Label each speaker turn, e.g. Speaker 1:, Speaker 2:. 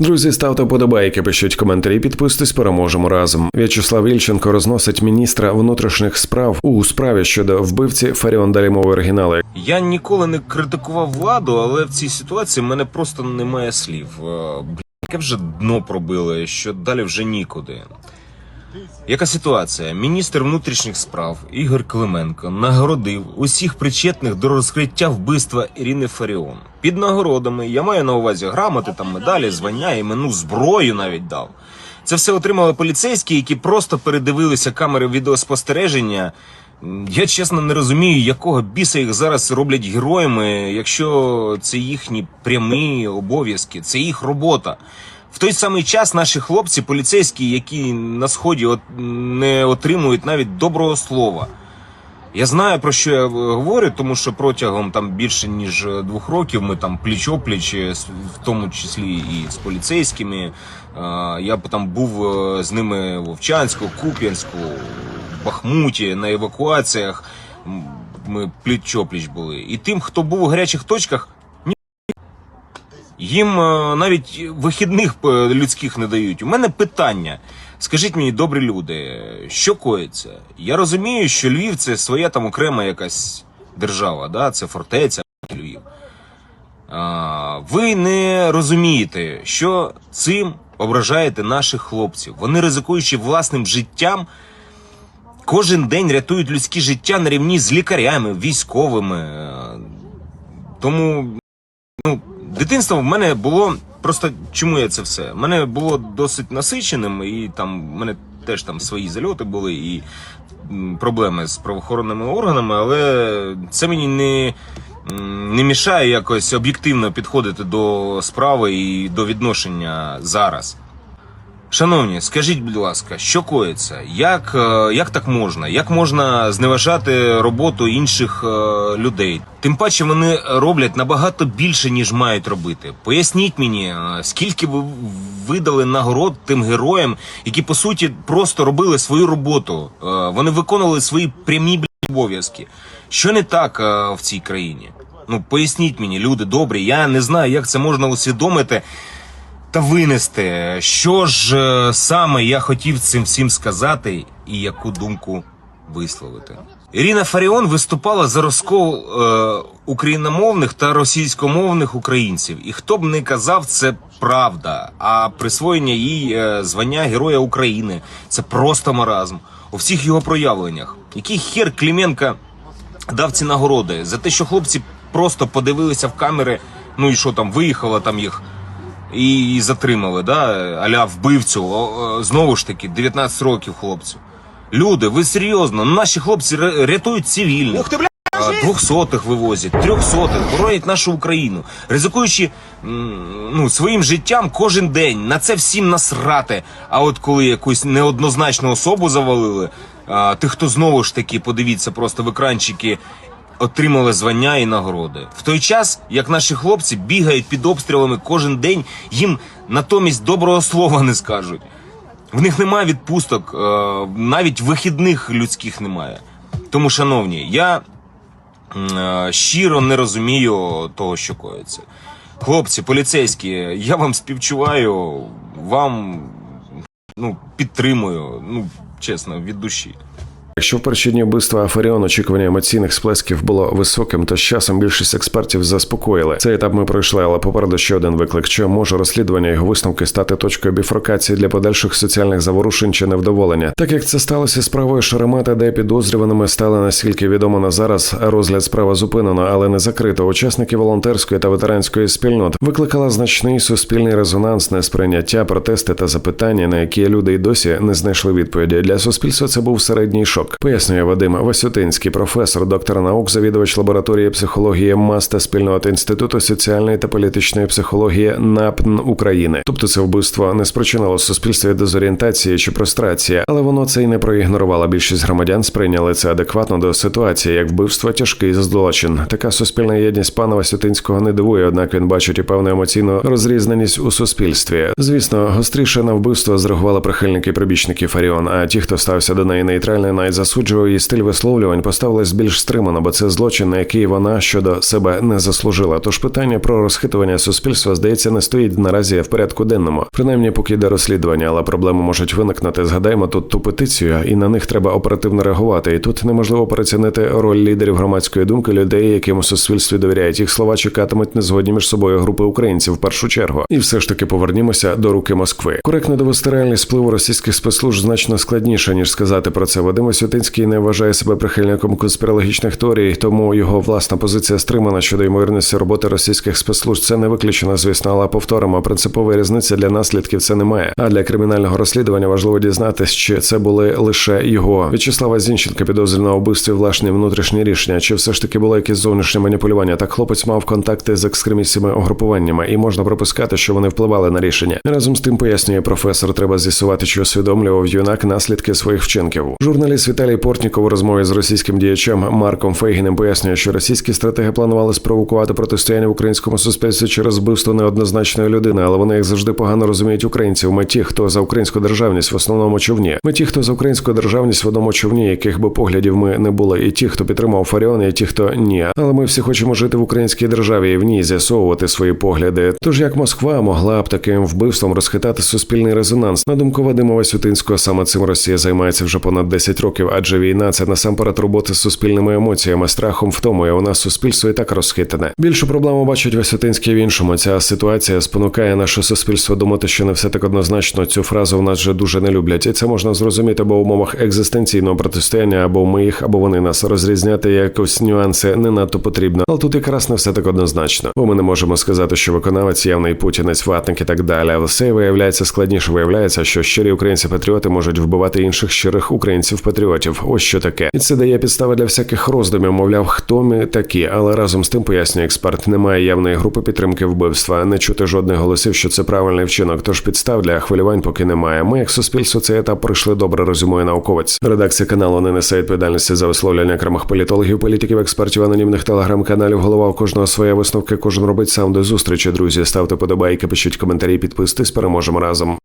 Speaker 1: Друзі, ставте вподобайки, пишіть коментарі, підписуйтесь, переможемо разом. В'ячеслав Ільченко розносить міністра внутрішніх справ у справі щодо вбивці Фаріон Далімова оригінали.
Speaker 2: Я ніколи не критикував владу, але в цій ситуації в мене просто немає слів. Е, яке вже дно пробили, що далі вже нікуди. Яка ситуація? Міністр внутрішніх справ Ігор Клименко нагородив усіх причетних до розкриття вбивства Ірини Фаріон. Під нагородами я маю на увазі грамоти, там медалі, звання, імену, зброю навіть дав. Це все отримали поліцейські, які просто передивилися камери відеоспостереження. Я чесно не розумію, якого біса їх зараз роблять героями, якщо це їхні прямі обов'язки, це їх робота. В той самий час наші хлопці, поліцейські, які на сході от не отримують навіть доброго слова. Я знаю про що я говорю, тому що протягом там більше ніж е, двох років ми там пліч-опліч, е, в тому числі і з поліцейськими. Е, Я там був з ними в Вовчанську, Куп'янську, в Бахмуті на евакуаціях. Ми пліч-опліч були. І тим, хто був у гарячих точках. Їм е, навіть вихідних е, людських не дають. У мене питання. Скажіть мені, добрі люди, що коїться? Я розумію, що Львів це своя там окрема якась держава, да? це фортеця Львів. А, ви не розумієте, що цим ображаєте наших хлопців. Вони, ризикуючи власним життям, кожен день рятують людські життя на рівні з лікарями, військовими. Е, Тому ну, дитинство в мене було просто чому я це все? В мене було досить насиченим, і там в мене теж там свої зальоти були і проблеми з правоохоронними органами, але це мені не, не мішає якось об'єктивно підходити до справи і до відношення зараз. Шановні, скажіть, будь ласка, що коїться? Як, е, як так можна? Як можна зневажати роботу інших е, людей? Тим паче вони роблять набагато більше, ніж мають робити. Поясніть мені, е, скільки ви видали нагород тим героям, які по суті просто робили свою роботу. Вони виконували свої прямі обов'язки. Що не так в цій країні? Ну поясніть мені, люди добрі. Я не знаю, як це можна усвідомити та винести, що ж е, саме я хотів цим всім сказати і яку думку висловити. Ірина Фаріон виступала за розкол е, україномовних та російськомовних українців. І хто б не казав, це правда. А присвоєння їй е, звання Героя України це просто маразм у всіх його проявленнях. Який хер Кліменка дав ці нагороди за те, що хлопці просто подивилися в камери, ну і що там, виїхала там їх і, і затримали, да, аля вбивцю. О, Знову ж таки, 19 років хлопцю. Люди, ви серйозно? Наші хлопці рятують цивільних. Ух ти, Двохсотих вивозять, трьохсотих, боронять нашу Україну, ризикуючи ну, своїм життям кожен день. На це всім насрати. А от коли якусь неоднозначну особу завалили, а, тих, хто знову ж таки, подивіться просто в екранчики, отримали звання і нагороди. В той час, як наші хлопці бігають під обстрілами кожен день, їм натомість доброго слова не скажуть. В них немає відпусток, е, навіть вихідних людських немає. Тому, шановні, я е, щиро не розумію того, що коїться. Хлопці, поліцейські, я вам співчуваю, вам ну, підтримую, ну, чесно, від душі.
Speaker 1: Якщо в перші дні вбивства Фаріон очікування емоційних сплесків було високим, то з часом більшість експертів заспокоїли. Цей етап ми пройшли, але попереду ще один виклик: чи може розслідування його висновки стати точкою біфрокації для подальших соціальних заворушень чи невдоволення, так як це сталося справою Шеремета, де підозрюваними стали наскільки відомо на зараз. Розгляд справи зупинено, але не закрито. Учасники волонтерської та ветеранської спільнот викликала значний суспільний резонанс, несприйняття, протести та запитання, на які люди й досі не знайшли відповіді. Для суспільства це був середній шок. Пояснює Вадим Васютинський, професор, доктор наук, завідувач лабораторії психології МАС та спільноти інституту соціальної та політичної психології НАПН України. Тобто це вбивство не спричинило суспільстві дезорієнтації чи прострації, але воно це й не проігнорувало. Більшість громадян сприйняли це адекватно до ситуації, як вбивство тяжкий злочин. Така суспільна єдність пана Васютинського не дивує, однак він бачить і певну емоційну розрізненість у суспільстві. Звісно, гостріше на вбивство зреагували прихильники і прибічники Фаріон, а ті, хто стався до неї нейтрально, навіть засуджував її стиль висловлювань, поставилась більш стримано, бо це злочин, на який вона щодо себе не заслужила. Тож питання про розхитування суспільства здається не стоїть наразі в порядку денному, принаймні поки йде розслідування, але проблеми можуть виникнути. Згадаємо тут ту петицію, і на них треба оперативно реагувати. І тут неможливо переоцінити роль лідерів громадської думки, людей, яким у суспільстві довіряють. Їх слова чекатимуть незгодні між собою групи українців в першу чергу. І все ж таки повернімося до руки Москви. Коректно довести реальність впливу російських спецслужб значно складніше ніж сказати про це. Вадим Освітинський не вважає себе прихильником конспірологічних теорій, тому його власна позиція стримана щодо ймовірності роботи російських спецслужб. Це не виключено, звісно, але повторимо, принципової різниці для наслідків це немає. А для кримінального розслідування важливо дізнатись, чи це були лише його В'ячеслава Зінченка підозрюваного вбивстві власні внутрішні рішення, чи все ж таки було якесь зовнішнє маніпулювання. Так хлопець мав контакти з екстремістськими угрупуваннями, і можна припускати, що вони впливали на рішення. Разом з тим пояснює професор, треба з'ясувати, чи усвідомлював юнак наслідки своїх вчинків. Журналіст Віталій Портніков у розмові з російським діячем Марком Фейгіним пояснює, що російські стратеги планували спровокувати протистояння в українському суспільстві через вбивство неоднозначної людини, але вони як завжди погано розуміють українців. Ми ті, хто за українську державність в основному човні. Ми ті, хто за українську державність в одному човні, яких би поглядів ми не були, і ті, хто підтримав Фаріон, і ті, хто ні. Але ми всі хочемо жити в українській державі і в ній з'ясовувати свої погляди. Тож як Москва могла б таким вбивством розхитати суспільний резонанс? На думку Вадима Васютинського, саме цим Росія займається вже понад 10 років, адже війна це насамперед робота з суспільними емоціями, страхом втомою. У нас суспільство і так розхитане. Більшу проблему бачить Васютинський в іншому. Ця ситуація спонукає наше суспільство думати, що не все так однозначно. Цю фразу в нас вже дуже не люблять, і це можна зрозуміти або в умовах екзистенційного протистояння, або ми їх, або вони нас розрізняти якось нюанси не надто потрібно. Але тут якраз не все так однозначно. Бо ми не можемо сказати, що виконавець явний путінець, ватник і так далі. Але все виявляється складніше. Виявляється, що щирі українці-патріоти можуть вбивати інших щирих українців-патріотів. Ось що таке, і це дає підстави для всяких роздумів. Мовляв, хто ми такі, але разом з тим пояснює експерт, немає явної групи підтримки вбивства, не чути жодних голосів, що це правильний вчинок. Тож підстав для хвилювань поки немає. Ми, як суспільство, цей етап пройшли добре, розумує науковець. Редакція каналу не несе відповідальності за висловлювання окремих політологів, політиків, експертів, анонімних телеграм-каналів. Голова у кожного своя висновки. Кожен робить сам до зустрічі. Друзі, ставте подобайки, пишіть коментарі, підписуйтесь. Переможемо разом.